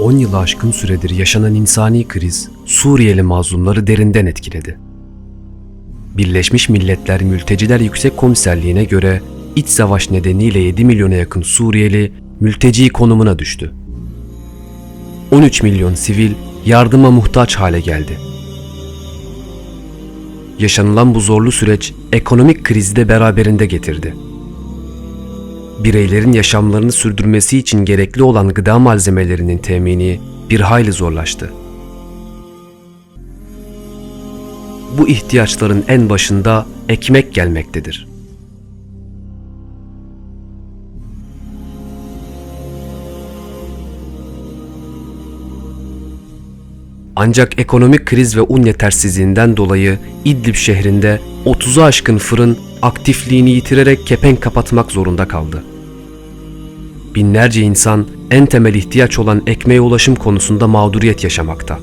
10 yılı aşkın süredir yaşanan insani kriz Suriyeli mazlumları derinden etkiledi. Birleşmiş Milletler Mülteciler Yüksek Komiserliğine göre iç savaş nedeniyle 7 milyona yakın Suriyeli mülteci konumuna düştü. 13 milyon sivil yardıma muhtaç hale geldi. Yaşanılan bu zorlu süreç ekonomik krizi de beraberinde getirdi bireylerin yaşamlarını sürdürmesi için gerekli olan gıda malzemelerinin temini bir hayli zorlaştı. Bu ihtiyaçların en başında ekmek gelmektedir. Ancak ekonomik kriz ve un yetersizliğinden dolayı İdlib şehrinde 30'u aşkın fırın aktifliğini yitirerek kepenk kapatmak zorunda kaldı. Binlerce insan en temel ihtiyaç olan ekmeğe ulaşım konusunda mağduriyet yaşamakta.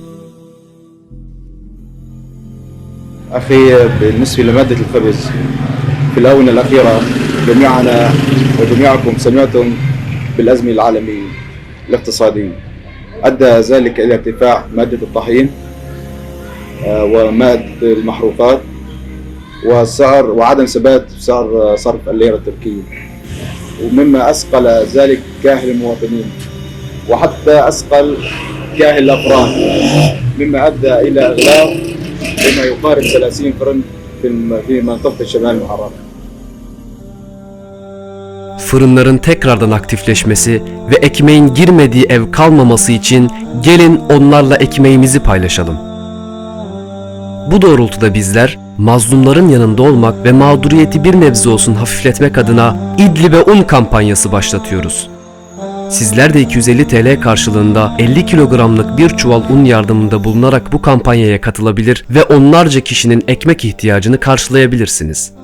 أخي بالنسبة لمادة الخبز في الآونة الأخيرة جميعنا وجميعكم سمعتم بالأزمة العالمية الاقتصادية أدى ذلك إلى ارتفاع مادة الطحين آه، ومادة المحروقات وسعر وعدم ثبات سعر صرف الليرة التركية ومما أثقل ذلك كاهل المواطنين وحتى أثقل كاهل الأفراد مما أدى إلى إغلاق بما يقارب 30 فرن في الم- في منطقة الشمال المحرر Fırınların tekrardan aktifleşmesi ve ekmeğin girmediği ev kalmaması için gelin onlarla ekmeğimizi paylaşalım. Bu doğrultuda bizler mazlumların yanında olmak ve mağduriyeti bir nebze olsun hafifletmek adına İdlib'e un kampanyası başlatıyoruz. Sizler de 250 TL karşılığında 50 kilogramlık bir çuval un yardımında bulunarak bu kampanyaya katılabilir ve onlarca kişinin ekmek ihtiyacını karşılayabilirsiniz.